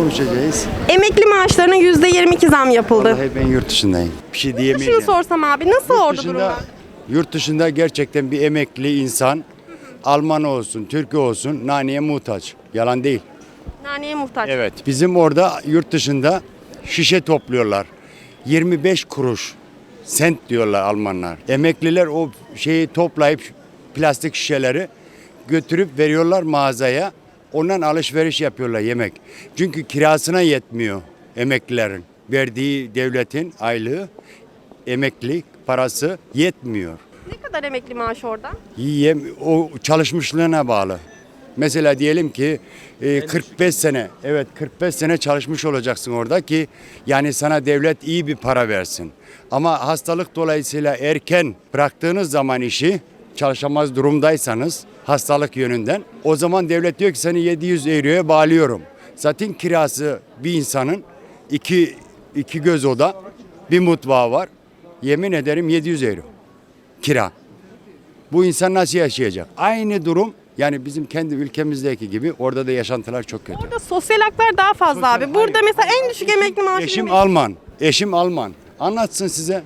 konuşacağız? Emekli maaşlarına %22 zam yapıldı. Vallahi ben yurt dışındayım. Bir şey Şunu diyemeyeceğim. sorsam abi nasıl Yurt orada dışında, durumlar? yurt dışında gerçekten bir emekli insan Alman olsun, Türk olsun naneye muhtaç. Yalan değil. Naneye muhtaç. Evet. Bizim orada yurt dışında şişe topluyorlar. 25 kuruş sent diyorlar Almanlar. Emekliler o şeyi toplayıp plastik şişeleri götürüp veriyorlar mağazaya. Ondan alışveriş yapıyorlar yemek. Çünkü kirasına yetmiyor emeklilerin. Verdiği devletin aylığı emekli parası yetmiyor. Ne kadar emekli maaşı orada? Yiyem, o çalışmışlığına bağlı. Mesela diyelim ki e, 45 sene, evet 45 sene çalışmış olacaksın orada ki yani sana devlet iyi bir para versin. Ama hastalık dolayısıyla erken bıraktığınız zaman işi çalışamaz durumdaysanız hastalık yönünden o zaman devlet diyor ki seni 700 euroya bağlıyorum. Zaten kirası bir insanın iki, iki göz oda bir mutfağı var. Yemin ederim 700 euro kira. Bu insan nasıl yaşayacak? Aynı durum yani bizim kendi ülkemizdeki gibi orada da yaşantılar çok kötü. Burada sosyal haklar daha fazla abi. Burada mesela en düşük emekli maaşı Eşim 22. Alman. Eşim Alman. Anlatsın size.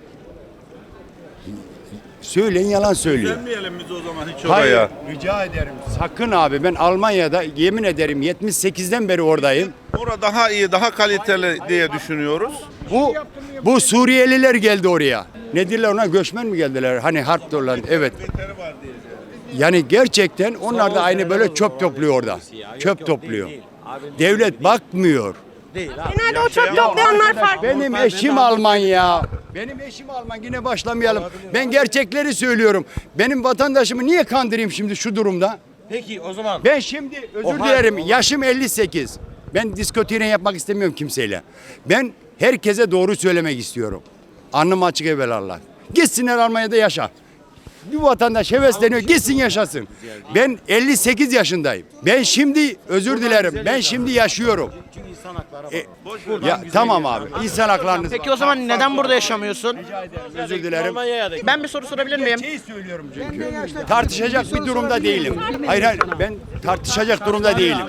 Söyleyin yalan söylüyor. Gelmeyelim biz o zaman hiç Hayır, oraya. rica ederim. Sakın abi ben Almanya'da yemin ederim 78'den beri oradayım. Orada daha iyi, daha kaliteli diye düşünüyoruz. Bu bu Suriyeliler geldi oraya. Ne diyorlar ona göçmen mi geldiler? Hani harp dolan. Evet. Yani gerçekten onlar da aynı böyle çöp topluyor orada. Çöp topluyor. Devlet bakmıyor. Genelde o çöp toplayanlar farklı. Benim eşim Alman ya. Benim eşim Alman yine başlamayalım. Ben gerçekleri söylüyorum. Benim vatandaşımı niye kandırayım şimdi şu durumda? Peki o zaman Ben şimdi özür Oha. dilerim. Yaşım 58. Ben diskotine yapmak istemiyorum kimseyle. Ben herkese doğru söylemek istiyorum. Alnım açık evvelallah. Gitsinler Almanya'da yaşa. Bir vatandaş hevesleniyor gitsin yaşasın. Ben 58 yaşındayım. Ben şimdi özür dilerim. Ben şimdi yaşıyorum. E, ya tamam abi. İnsan haklarınız Peki o zaman neden burada yaşamıyorsun? Özür dilerim. Ben bir soru sorabilir miyim? Söylüyorum çünkü. Tartışacak bir durumda değilim. Hayır hayır ben tartışacak durumda değilim.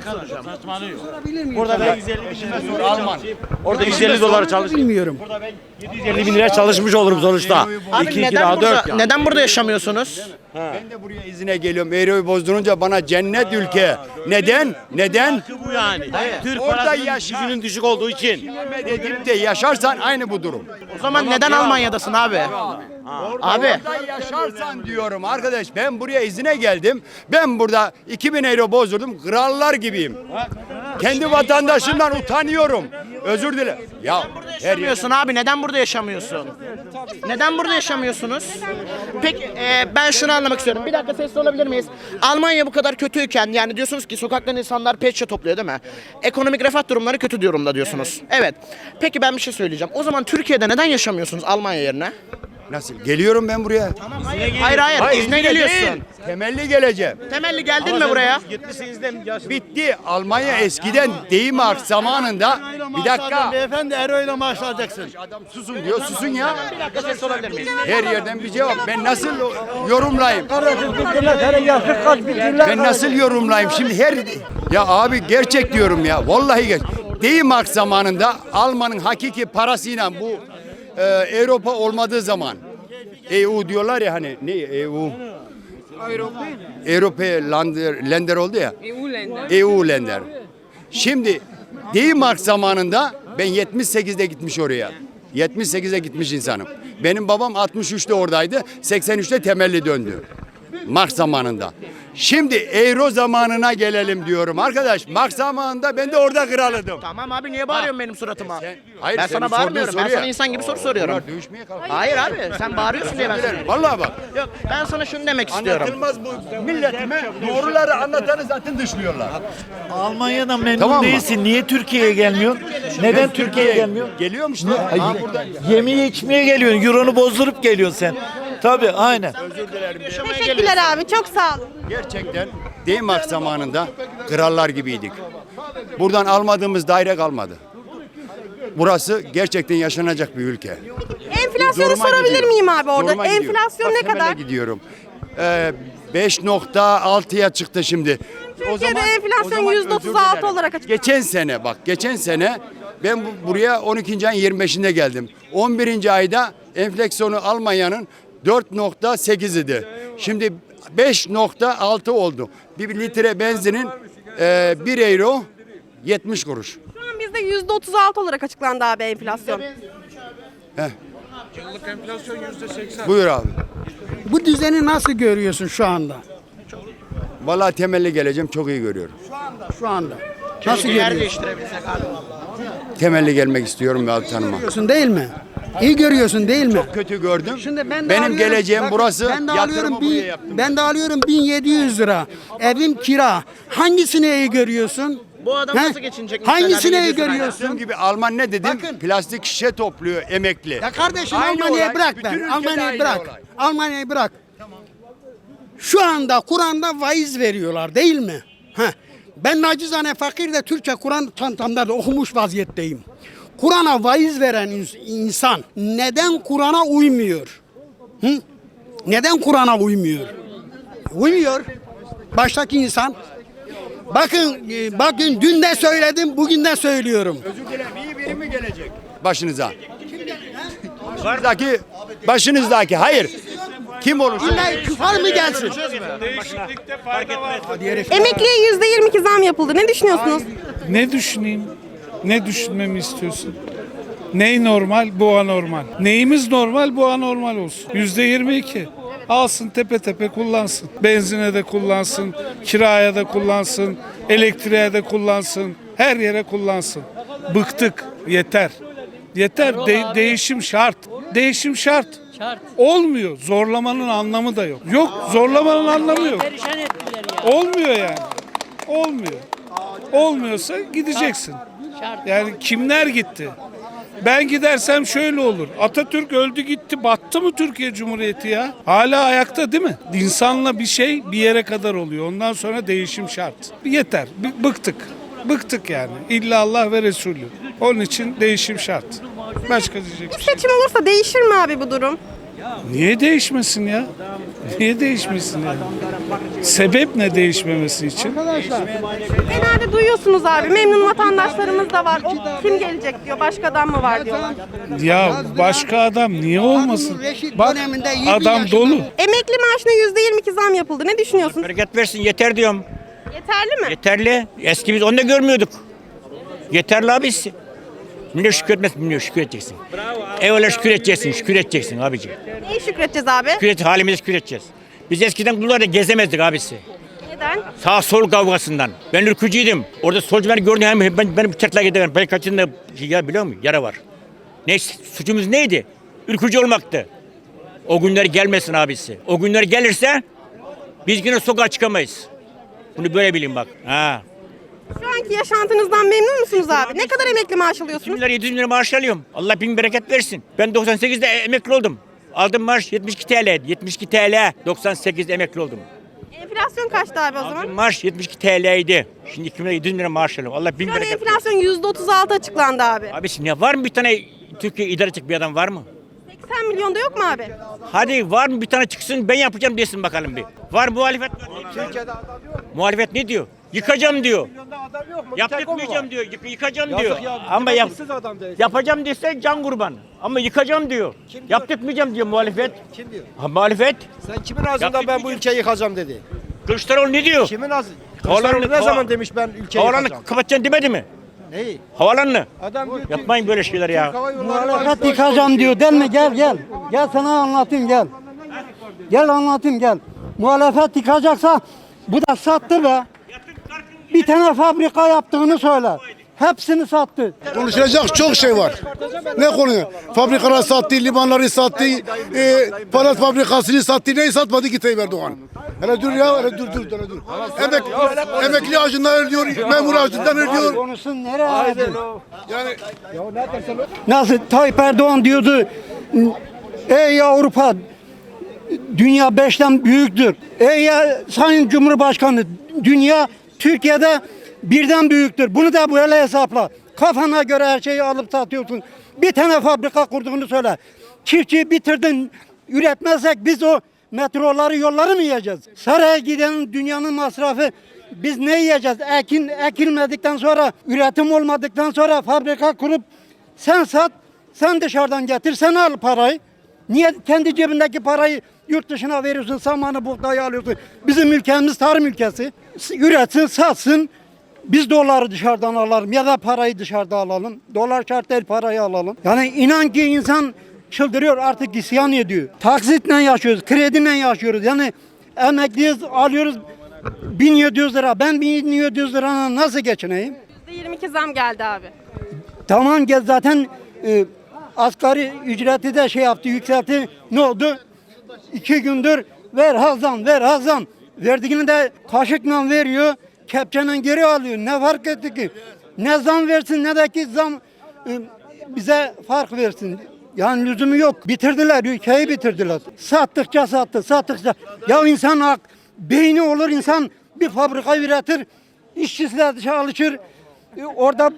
Burada ben 150 bin lira Alman. Orada 150 dolar çalış. Bilmiyorum. Burada ben 750 bin lira çalışmış olurum sonuçta. Abi 2 neden kira 4 burada, neden burada yaşamıyorsunuz? Ben de buraya izine geliyorum. Euro'yu bozdurunca bana cennet ülke. Neden? Neden? Bu yani. Türk Orada parasının yaşa. gücünün düşük olduğu için. Ahmet edip de yaşarsan aynı bu durum. O zaman neden Almanya'dasın abi? Abi Orada yaşarsan diyorum arkadaş ben buraya izine geldim. Ben burada 2000 euro bozdurdum. Krallar gibiyim. Kendi vatandaşımdan utanıyorum. Özür dilerim. Ya her yer- yaşamıyorsun abi neden burada yaşamıyorsun? Neden burada yaşamıyorsunuz? Peki e, ben şunu anlamak istiyorum. Bir dakika sesli olabilir miyiz? Almanya bu kadar kötüyken yani diyorsunuz ki sokaktan insanlar pet şişe topluyor değil mi? Ekonomik refah durumları kötü durumda diyorsunuz. Evet. Peki ben bir şey söyleyeceğim. O zaman Türkiye'de neden yaşamıyorsunuz Almanya yerine? Nasıl? Geliyorum ben buraya. Hayır hayır, Hayır, izne geliyorsun. değil. Temelli geleceğim. Temelli geldin mi buraya? 78'den yaş. Bitti. Almanya eskiden Deymark zamanında bir dakika. Beyefendi euro ile maaş alacaksın. Adam susun diyor. Susun ya. Bir dakika ses olabilir miyiz? Her yerden bir cevap. Ben nasıl yorumlayayım? Ben nasıl yorumlayayım? Şimdi her ya abi gerçek diyorum ya. Vallahi geç. Deymark zamanında Alman'ın hakiki parasıyla bu e, Avrupa olmadığı zaman EU diyorlar ya hani ne EU? Avrupa Länder, Länder oldu ya. EU Länder. EU Länder. Şimdi Deymark zamanında ben 78'de gitmiş oraya. 78'e gitmiş insanım. Benim babam 63'te oradaydı. 83'te temelli döndü. Mark zamanında. Şimdi Euro zamanına gelelim diyorum. Arkadaş Mark zamanında ben de orada kralıdım. Tamam abi niye bağırıyorsun benim suratıma? Sen- hayır, ben senin sana sorduğun bağırmıyorum. Ben soruya- sana insan gibi soru soruyorum. Bunlar dövüşmeye kalkıyor. Hayır abi sen bağırıyorsun diye ben sana. Vallahi bak. Yok ben sana şunu demek istiyorum. Anlatılmaz bu milletime doğruları anlatanı zaten dışlıyorlar. Almanya'dan memnun Tamam mı? değilsin. Niye Türkiye'ye gelmiyorsun? Neden Türkiye'ye gelmiyor? Geliyorum işte. Ay. Yemeği içmeye geliyorsun. Euro'nu bozdurup geliyorsun sen. Tabii aynen. Teşekkürler abi çok sağ olun. Gerçekten Deymark zamanında krallar gibiydik. Buradan almadığımız daire kalmadı. Burası gerçekten yaşanacak bir ülke. Enflasyonu Zoruma sorabilir gidiyor. miyim abi orada? Zoruma gidiyor. Enflasyon Bak ne kadar? gidiyorum. e, 5.6'ya çıktı şimdi. Türkiye'de enflasyon o zaman %36 özür dilerim. olarak açıklandı. Geçen sene bak geçen sene ben bu- buraya 12. ayın 25'inde geldim. 11. ayda enflasyonu Almanya'nın 4.8 idi. Şimdi 5.6 oldu. Bir litre benzinin e, 1 euro 70 kuruş. Şu an bizde %36 olarak açıklandı abi enflasyon. Buyur abi. Bu düzeni nasıl görüyorsun şu anda? Vallahi temelli geleceğim çok iyi görüyorum. Şu anda. Nasıl Yer görüyorsun? değiştirebilsek abi. Temelli gelmek istiyorum ve alt tanıma. Görüyorsun değil mi? İyi görüyorsun değil mi? Kötü gördüm. Şimdi ben de Benim alıyorum- geleceğim bakın, burası. Ben de alıyorum buraya bin, yaptım. ben de alıyorum 1700 lira. Evim kira. Hangisini iyi görüyorsun? Bu adam He? nasıl geçinecek? Hangisini iyi 1700 lirayla? görüyorsun? Gibi Alman ne dedim? Bakın. Plastik şişe topluyor emekli. Ya kardeşim Aynı Almanya'yı olay, bırak bütün ben. ülkede Almanya'yı bırak. olay. Almanya'yı bırak. Şu anda Kur'an'da vaiz veriyorlar değil mi? Heh. Ben nacizane fakir de Türkçe Kur'an çantamda da okumuş vaziyetteyim. Kur'an'a vaiz veren ins- insan neden Kur'an'a uymuyor? Hı? Neden Kur'an'a uymuyor? Uymuyor. Baştaki insan. Bakın, e, bakın dün de söyledim, bugün de söylüyorum. Özür dilerim iyi biri mi gelecek? Başınıza. Başınızdaki, başınızdaki hayır. Kim olursa. İlla küfar mı gelsin? Emekliye %22 zam yapıldı. Ne düşünüyorsunuz? Ne düşüneyim? Ne düşünmemi istiyorsun? Ney normal, bu anormal. Neyimiz normal, bu anormal olsun. Yüzde yirmi iki. Alsın tepe tepe kullansın. Benzine de kullansın, kiraya da kullansın, elektriğe de kullansın, her yere kullansın. Bıktık, yeter. Yeter, De- değişim şart. Değişim şart. Olmuyor. Zorlamanın anlamı da yok. Yok, zorlamanın anlamı yok. Olmuyor yani. Olmuyor. Olmuyorsa gideceksin. Yani kimler gitti? Ben gidersem şöyle olur. Atatürk öldü gitti. Battı mı Türkiye Cumhuriyeti ya? Hala ayakta değil mi? İnsanla bir şey bir yere kadar oluyor. Ondan sonra değişim şart. Yeter. B- Bıktık. Bıktık yani. İlla Allah ve Resulü. Onun için değişim şart. Başka diyecek bir şey. Seçim olursa değişir mi abi bu durum? Niye değişmesin ya? Niye değişmesin yani? Sebep ne değişmemesi için? Genelde duyuyorsunuz abi. Memnun vatandaşlarımız da var. O kim gelecek diyor. Başkadan mı var diyorlar. Ya başka adam niye olmasın? Bak adam dolu. Emekli maaşına %22 zam yapıldı. Ne düşünüyorsun? Bereket versin yeter diyorum. Yeterli mi? Yeterli. Eski biz onu da görmüyorduk. Yeterli abisi. Millet şükür etmez, millet şükür edeceksin. Evvela şükür edeceksin, şükür edeceksin abici. Neye şükredeceğiz abi? Şükür et, halimize şükür edeceğiz. Biz eskiden bunlarda gezemezdik abisi. Neden? Sağ sol kavgasından. Ben ülkücüydüm. Orada solcu beni gördü hem ben, beni bıçakla giderim. Ben kaçında ya biliyor musun? Yara var. Ne suçumuz neydi? Ülkücü olmaktı. O günler gelmesin abisi. O günler gelirse biz yine sokağa çıkamayız. Bunu böyle bilin bak. Ha. Şu anki yaşantınızdan memnun musunuz abi? Ne kadar emekli maaş alıyorsunuz? 100 lira 700 lira maaş alıyorum. Allah bin bereket versin. Ben 98'de emekli oldum. Aldım maaş 72 TL. 72 TL. 98'de emekli oldum. Enflasyon kaçtı abi o Aldım zaman? maaş 72 TL idi. Şimdi 2 lira 700 lira maaş alıyorum. Allah bin Şu an bereket versin. enflasyon %36 açıklandı abi. Abi şimdi ya var mı bir tane Türkiye idare edecek bir adam var mı? 80 milyonda yok mu abi? Hadi var mı bir tane çıksın ben yapacağım desin bakalım bir. Var muhalefet Muhalefet ne diyor? Yıkacağım diyor. Yaptırmayacağım diyor. Yık- yıkacağım diyor. Ama yap, yapacağım dese can kurban. Ama yıkacağım diyor. Yaptırmayacağım diyor muhalefet. Kim diyor? Ha, muhalefet. Sen kimin ağzından ben bu ülkeyi yıkacağım dedi. Kılıçdaroğlu ne diyor? Kimin ağzı? Kılıçdaroğlu ne hava- zaman demiş ben ülkeyi Havalanı yıkacağım? kapatacaksın demedi mi? Neyi? Havalanını. Adam diyor ki Yapmayın böyle şeyler ya. hava yolları var. Fakat yıkacağım diyor. Değil mi? Gel gel. Gel sana anlatayım gel. Gel anlatayım gel. Muhalefet yıkacaksa bu da sattı be. Bir tane fabrika yaptığını söyle. Hepsini sattı. Konuşacak çok şey var. Ne konuyu? Fabrikalar sattı, limanları sattı, e, palat fabrikasını sattı. Neyi satmadı ki Tayyip Erdoğan? Hele dur ya, hele dur dur hele dur. Emek, emekli ağacından ölüyor, memur ağacından ölüyor. Konusun nereye? Yani Nasıl Tayyip Erdoğan diyordu. Ey Avrupa dünya beşten büyüktür. Ey ya Sayın Cumhurbaşkanı dünya Türkiye'de birden büyüktür. Bunu da böyle hesapla. Kafana göre her şeyi alıp satıyorsun. Bir tane fabrika kurduğunu söyle. Çiftçiyi bitirdin. Üretmezsek biz o metroları yolları mı yiyeceğiz? Saraya giden dünyanın masrafı biz ne yiyeceğiz? Ekin ekilmedikten sonra, üretim olmadıktan sonra fabrika kurup sen sat, sen dışarıdan getir, sen al parayı. Niye kendi cebindeki parayı yurt dışına veriyorsun, samanı, buğdayı alıyorsun? Bizim ülkemiz tarım ülkesi. Üretsin, satsın. Biz doları dışarıdan alalım ya da parayı dışarıda alalım. Dolar şart değil parayı alalım. Yani inan ki insan çıldırıyor artık isyan ediyor. Taksitle yaşıyoruz, krediyle yaşıyoruz. Yani emekliyiz alıyoruz 1700 lira. Ben 1700 lirana nasıl geçineyim? %22 zam geldi abi. Tamam gel zaten e, asgari ücreti de şey yaptı yükseltti. Ne oldu? İki gündür ver hazan ver hazan. Verdiğini de kaşıkla veriyor. Kepçeyle geri alıyor. Ne fark etti ki? Ne zam versin ne de ki zam e, bize fark versin. Yani lüzumu yok. Bitirdiler ülkeyi bitirdiler. Sattıkça sattı sattıkça. Ya insan hak, beyni olur insan bir fabrika üretir. İşçisi de çalışır. E, Orada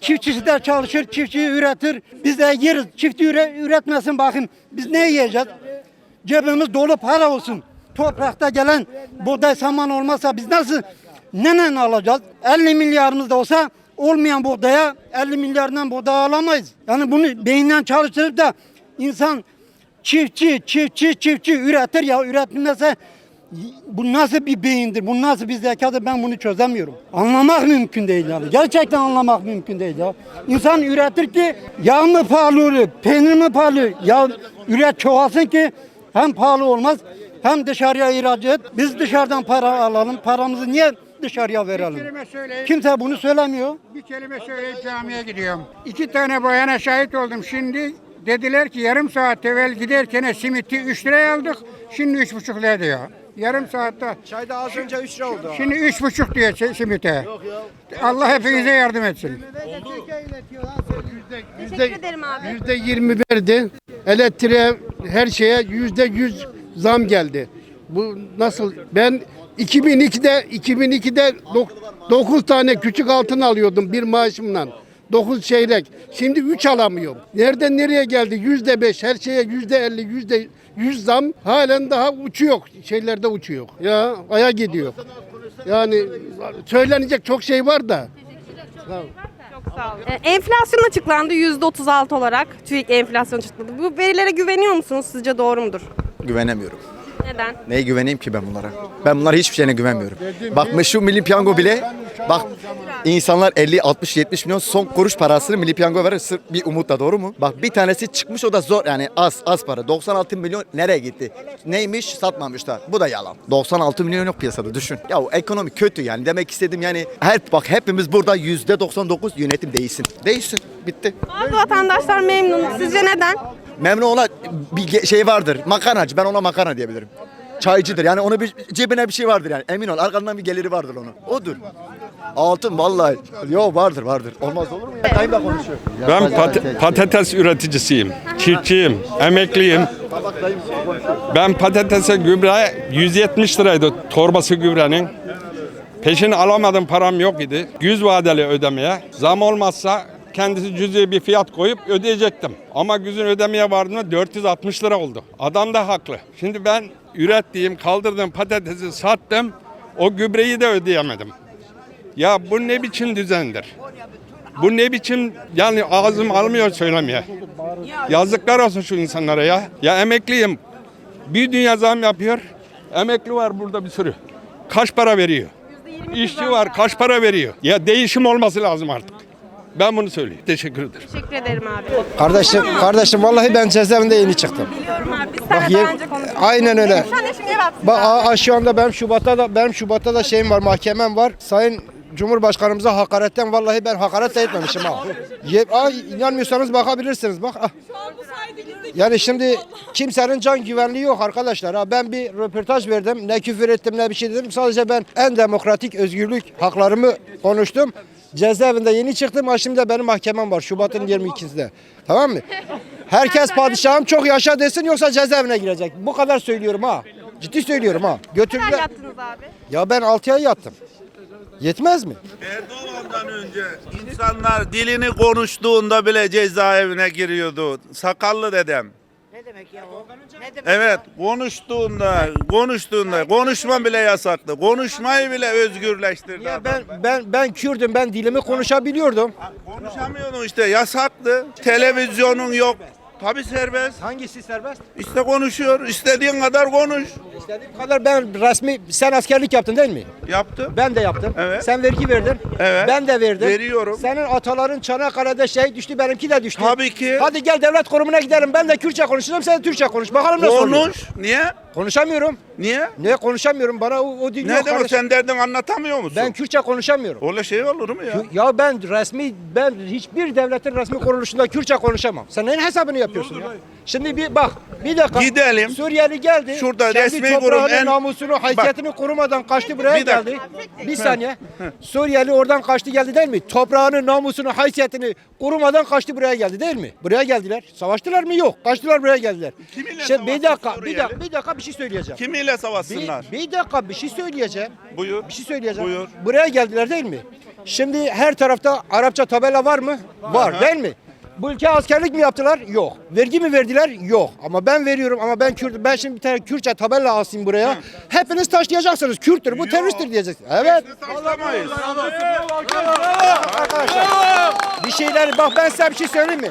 çiftçisi de çalışır, çiftçi üretir. Biz de yeriz. Çiftçi üre- üretmesin bakın. Biz ne yiyeceğiz? Cebimiz dolu para olsun. Toprakta gelen buğday saman olmazsa biz nasıl nenen alacağız? 50 milyarımız da olsa olmayan buğdaya 50 milyardan buğday alamayız. Yani bunu beyinden çalıştırıp da insan çiftçi, çiftçi, çiftçi üretir ya üretmezse bu nasıl bir beyindir, bu nasıl bir zekadır ben bunu çözemiyorum. Anlamak mümkün değil yani. Gerçekten anlamak mümkün değil ya. İnsan üretir ki yağ mı pahalı olur, peynir mi pahalı? Ya üret çoğalsın ki hem pahalı olmaz hem dışarıya ihraç et. Biz dışarıdan para alalım. Paramızı niye dışarıya verelim? kelime söyleyeyim. Kimse bunu söylemiyor. Bir kelime söyleyip camiye gidiyorum. İki tane bayana şahit oldum. Şimdi dediler ki yarım saat evvel giderken simiti 3 liraya aldık. Şimdi üç buçuk lira diyor. Yarım saatte. Çayda az önce 3 lira oldu. Şimdi üç buçuk diyor si- simite. Allah hepinize yardım etsin. Teşekkür ederim abi. Yüzde yirmi verdi. Elektriğe her şeye yüzde yüz zam geldi. Bu nasıl? Ben 2002'de 2002'de 9 tane küçük altın alıyordum bir maaşımla. 9 çeyrek. Şimdi 3 alamıyorum. Nereden nereye geldi? Yüzde 5 her şeye yüzde 50 yüzde 100 zam halen daha uçuyor. Şeylerde uçuyor. Ya aya gidiyor. Yani söylenecek çok şey var da. Ee, Enflasyon açıklandı %36 olarak. TÜİK enflasyon açıkladı. Bu verilere güveniyor musunuz? Sizce doğru mudur? Güvenemiyorum. Neden? Neye güveneyim ki ben bunlara? Ben bunlara hiçbir şeyine güvenmiyorum. Bak şu milli piyango bile bak insanlar 50 60 70 milyon son kuruş parasını milli piyango verir sırf bir umutla doğru mu? Bak bir tanesi çıkmış o da zor yani az az para. 96 milyon nereye gitti? Neymiş? Satmamışlar. Bu da yalan. 96 milyon yok piyasada düşün. Ya o ekonomi kötü yani. Demek istedim yani her bak hepimiz burada %99 yönetim değilsin. Değilsin. Bitti. Bazı vatandaşlar memnun. Sizce neden? Memnun olan bir şey vardır. Makarnacı. Ben ona makarna diyebilirim. Çaycıdır. Yani onu bir cebine bir şey vardır yani. Emin ol. Arkandan bir geliri vardır onun. Odur. Altın vallahi. Yo vardır vardır. Olmaz olur mu ya? Dayımla konuşuyor. Ben pat- patates üreticisiyim, çiftçiyim, emekliyim. Ben patatese gübre 170 liraydı torbası gübrenin. Peşini alamadım param yok idi. 100 vadeli ödemeye. Zam olmazsa kendisi cüzi bir fiyat koyup ödeyecektim. Ama güzün ödemeye vardığımda 460 lira oldu. Adam da haklı. Şimdi ben ürettiğim, kaldırdığım patatesi sattım. O gübreyi de ödeyemedim. Ya bu ne biçim düzendir? Bu ne biçim yani ağzım almıyor söylemeye. Yazıklar olsun şu insanlara ya. Ya emekliyim. Bir dünya zam yapıyor. Emekli var burada bir sürü. Kaç para veriyor? İşçi var kaç para veriyor? Ya değişim olması lazım artık. Ben bunu söyleyeyim. Teşekkür ederim. Teşekkür ederim abi. Kardeşim, kardeşim vallahi ben cezaevinde yeni çıktım. Biliyorum abi. Biz Bak seninle daha önce konuştuk. aynen öyle. Sen de şimdi ev atsın Bak aa, şu anda benim Şubat'ta da benim Şubat'ta da şeyim var, mahkemem var. Sayın Cumhurbaşkanımıza hakaretten vallahi ben hakaret de etmemişim ha. Ye, aa, inanmıyorsanız bakabilirsiniz bak. ah. Yani şimdi kimsenin can güvenliği yok arkadaşlar. Ha. Ben bir röportaj verdim. Ne küfür ettim ne bir şey dedim. Sadece ben en demokratik özgürlük haklarımı konuştum. Cezaevinde yeni çıktım. Ha şimdi de benim mahkemem var Şubat'ın 22'sinde. Tamam mı? Herkes padişahım çok yaşa desin yoksa cezaevine girecek. Bu kadar söylüyorum ha. Ciddi söylüyorum ha. Götürdüler. yattınız abi? Ya ben 6 ay yattım. Yetmez mi? Erdoğan'dan önce insanlar dilini konuştuğunda bile cezaevine giriyordu. Sakallı dedem. Ne demek ya o? Ne demek Evet konuştuğunda konuştuğunda konuşma bile yasaktı. Konuşmayı bile özgürleştirdi. Ya adam. ben ben ben Kürdüm. Ben dilimi konuşabiliyordum. Konuşamıyordun işte yasaktı. Televizyonun yok. Tabi serbest. Hangisi serbest? İşte konuşuyor. İstediğin kadar konuş. İstediğim kadar ben resmi sen askerlik yaptın değil mi? Yaptı. Ben de yaptım. Evet. Sen vergi verdin. Evet. Ben de verdim. Veriyorum. Senin ataların Çanakkale'de şey düştü, benimki de düştü. Tabii ki. Hadi gel devlet kurumuna gidelim. Ben de Kürtçe konuşacağım, sen de Türkçe konuş. Bakalım nasıl oluyor? Konuş. Niye? Konuşamıyorum. Niye? Niye konuşamıyorum? Bana o, o dil Ne yok demek kardeşim. sen derdin anlatamıyor musun? Ben Kürtçe konuşamıyorum. Öyle şey olur mu ya? Ya ben resmi, ben hiçbir devletin resmi kuruluşunda Kürtçe konuşamam. Sen neyin hesabını yapıyorsun ya? Şimdi bir bak, bir dakika. Gidelim. Suriyeli geldi. Şurada kendi resmi toprağının kurum en- namusunu, haysiyetini korumadan kaçtı buraya Bir dakika. geldi. Bir saniye. Suriyeli oradan kaçtı geldi değil mi? Toprağının namusunu, haysiyetini korumadan kaçtı buraya geldi değil mi? Buraya geldiler. Savaştılar mı? Yok. Kaçtılar buraya geldiler. Kiminle Şimdi bir dakika, bir dakika, bir dakika bir şey söyleyeceğim. Kimiyle savaşsınlar? Bir, bir dakika bir şey söyleyeceğim. Buyur. Bir şey söyleyeceğim. Buyur. Buraya geldiler değil mi? Şimdi her tarafta Arapça tabela var mı? Var Aha. değil mi? Bu ülke askerlik mi yaptılar? Yok. Vergi mi verdiler? Yok. Ama ben veriyorum ama ben Kürt. Ben şimdi bir tane Kürtçe tabela asayım buraya. Hepiniz taşlayacaksınız. Kürttür. Bu teröristtir diyeceksiniz. Evet. Taşlamayız. Arkadaşlar. Bir şeyler bak ben size bir şey söyleyeyim mi?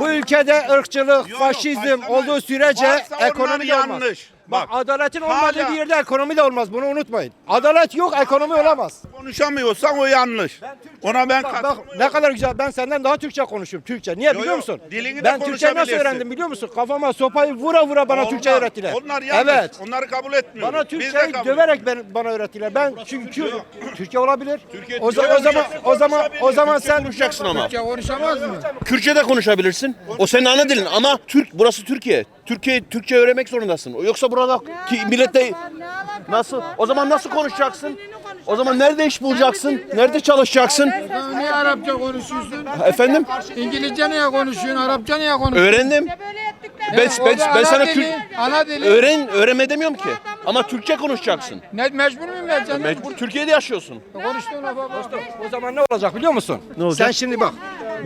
Bu ülkede ırkçılık, faşizm olduğu sürece ekonomi yanlış. Bak, Bak, adaletin olmadığı hala- bir yerde ekonomi de olmaz. Bunu unutmayın. Adalet yok, ekonomi olamaz. Konuşamıyorsan o yanlış. Ona ben Bak, bak ne kadar güzel. Ben senden daha Türkçe konuşuyorum. Türkçe. Niye biliyor yo, musun? dilini de ben Türkçe nasıl konuşabilirsin. öğrendim biliyor musun? Kafama sopayı vura vura bana Onlar- Türkçe öğrettiler. Onlar yanlış. Evet. Onları kabul etmiyoruz. Bana Biz de Türkçeyi kabul döverek ben, bana öğrettiler. Ben çünkü. Türkiye olabilir. Türkiye- o, zaman o zaman o zaman o zaman sen Konuşacaksın ama. konuşamaz mı? Kürtçe de konuşabilirsin. O senin ana dilin ama Türk burası Türkiye. Türkiye Türkçe öğrenmek zorundasın. Yoksa burada ki millette nasıl? O zaman nasıl konuşacaksın? O zaman nerede iş bulacaksın? Nerede çalışacaksın? Niye Arapça konuşuyorsun? Efendim? İngilizce niye konuşuyorsun? Arapça niye konuşuyorsun? Öğrendim. Ben, ben, ben sana Kürt ana dili. öğren öğrenme demiyorum ki. Ama Türkçe konuşacaksın. Ne mecbur muyum ben canım? Mecbur Türkiye'de yaşıyorsun. Konuştuğun lafa bak. O zaman ne olacak biliyor musun? Ne olacak? Sen şimdi bak.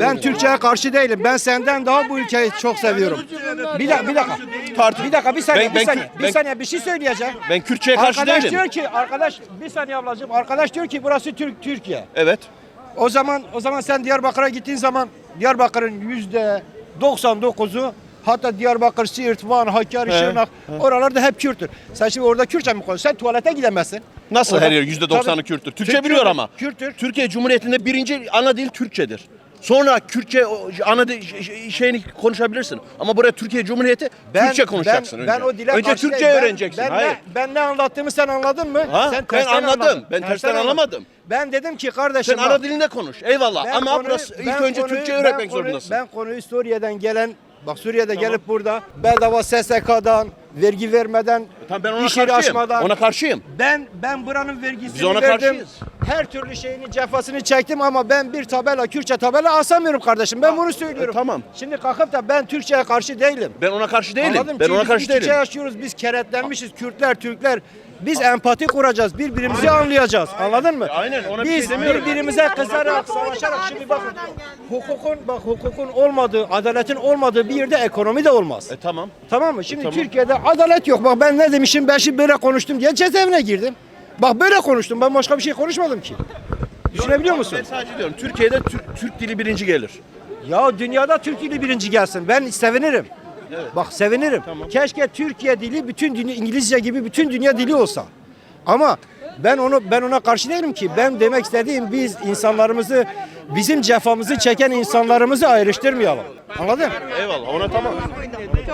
Ben Türkçe'ye karşı değilim. Ben senden daha bu ülkeyi çok seviyorum. Bir dakika, bir dakika. Tartı- Bir dakika, bir saniye, Ben- bir ben- saniye. Bir saniye bir şey söyleyeceğim. Ben Kürtçeye karşı Arkadaş değilim. diyor ki, arkadaş bir saniye ablacığım. Arkadaş diyor ki burası Türk Türkiye. Evet. O zaman o zaman sen Diyarbakır'a gittiğin zaman Diyarbakır'ın yüzde 99'u hatta Diyarbakır, Siirt, Van, Hakkari, Şırnak oralarda hep Kürttür. Sen şimdi orada Kürtçe mi konuşuyorsun? Sen tuvalete gidemezsin. Nasıl Orada- her yer yüzde doksanı Tabii. Kürttür? Türkçe Türk- biliyor ama. Kürttür. Türkiye Cumhuriyeti'nde birinci ana dil Türkçedir. Sonra Kürtçe o ana dil ş- ş- şeyini konuşabilirsin. Ama buraya Türkiye Cumhuriyeti Türkçe konuşacaksın ben, önce. Ben o dile önce Türkçe. Ben- öğreneceksin. Ben, Hayır. Ne, ben ne anlattığımı sen anladın mı? Ha? Sen Ben tersten anladım. anladın. Ben tersten anlamadım. Ben dedim ki kardeşim Sen bak, ana dilinde konuş. Eyvallah. ben Ama konuyu- burası ilk ben önce konuyu- Türkçe ben öğrenmek konuyu- zorundasın. Ben konuyu Suriye'den gelen Bak Suriye'de gelip burada bedava SSK'dan, vergi vermeden, Tamam ben ona iş yeri karşıyım. açmadan. Ona karşıyım. Ben ben buranın vergisini Biz ona verdim. karşıyız. Her türlü şeyini cefasını çektim ama ben bir tabela Kürtçe tabela asamıyorum kardeşim. Ben bunu söylüyorum. E, tamam. Şimdi kalkıp da ben Türkçe'ye karşı değilim. Ben ona karşı değilim. Anladım. Ben Çünkü ona biz karşı iç içe değilim. yaşıyoruz. Biz kenetlenmişiz. Kürtler, Türkler. Biz empati kuracağız. Birbirimizi anlayacağız. Anladın mı? Aynen, ona bir Biz şey demiyorum. birbirimize kızarak, savaşarak şimdi bakın. Hukukun bak hukukun olmadığı, adaletin olmadığı bir yerde ekonomi de olmaz. E tamam. Tamam mı? Şimdi tamam. Türkiye'de adalet yok. Bak ben ne demişim? Ben şimdi böyle konuştum diye cezaevine girdim. Bak böyle konuştum. Ben başka bir şey konuşmadım ki. Düşünebiliyor musun? Ben sadece diyorum Türkiye'de Türk, Türk dili birinci gelir. Ya dünyada Türk dili birinci gelsin. Ben sevinirim. Bak sevinirim. Keşke Türkiye dili bütün dünya İngilizce gibi bütün dünya dili olsa. Ama ben onu ben ona karşı değilim ki. Ben demek istediğim biz insanlarımızı bizim cefamızı çeken insanlarımızı ayrıştırmayalım. Anladın? Eyvallah ona tamam.